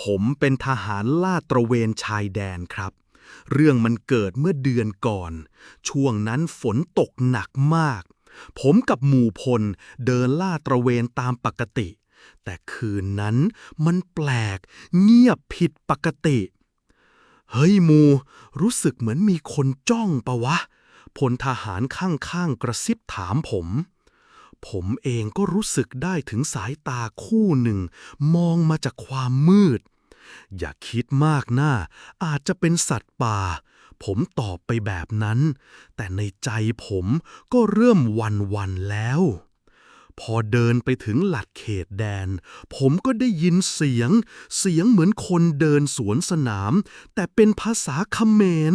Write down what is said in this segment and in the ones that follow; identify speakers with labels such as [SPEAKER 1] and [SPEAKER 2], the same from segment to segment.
[SPEAKER 1] ผมเป็นทหารลาดตระเวนชายแดนครับ เรื่องมันเกิดเมื่อเดือนก่อน ช่วงนั้นฝนตกหนักมาก ผมกับหมู่พลเดินลาดตระเวนตามปกติ แต่คืนนั้นมันแปลก เงียบผิดปกติ เฮ้ยหมู รู้สึกเหมือนมีคนจ้องปะวะพลทหารข้างๆกระซิบถามผม ผมเองก็รู้สึกได้ถึงสายตาคู่หนึ่ง มองมาจากความมืด อย่าคิดมากนะาอาจจะเป็นสัตว์ป่า ผมตอบไปแบบนั้น แต่ในใจผมก็เริ่มวันวันแล้ว พอเดินไปถึงหลัดเขตแดน ผมก็ได้ยินเสียง เสียงเหมือนคนเดินสวนสนาม แต่เป็นภาษาเขมร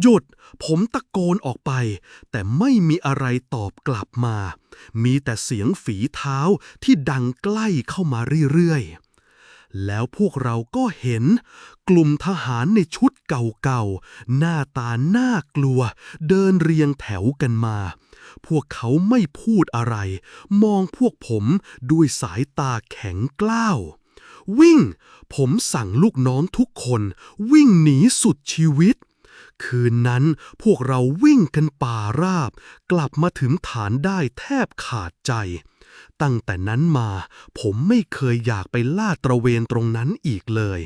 [SPEAKER 1] หยุด ผมตะโกนออกไป แต่ไม่มีอะไรตอบกลับมา มีแต่เสียงฝีเท้าที่ดังใกล้เข้ามาเรื่อยๆแล้วพวกเราก็เห็น กลุ่มทหารในชุดเก่าๆ หน้าตาน่ากลัว เดินเรียงแถวกันมา พวกเขาไม่พูดอะไร มองพวกผมด้วยสายตาแข็งกล้าว วิ่ง ผมสั่งลูกน้องทุกคน วิ่งหนีสุดชีวิต คืนนั้นพวกเราวิ่งกันป่าราบ กลับมาถึงฐานได้แทบขาดใจ ตั้งแต่นั้นมาผมไม่เคยอยากไปล่าตระเวนตรงนั้นอีกเลย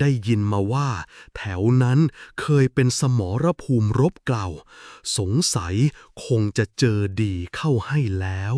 [SPEAKER 1] ได้ยินมาว่า แถวนั้นเคยเป็นสมรภูมิรบเก่า สงสัยคงจะเจอดีเข้าให้แล้ว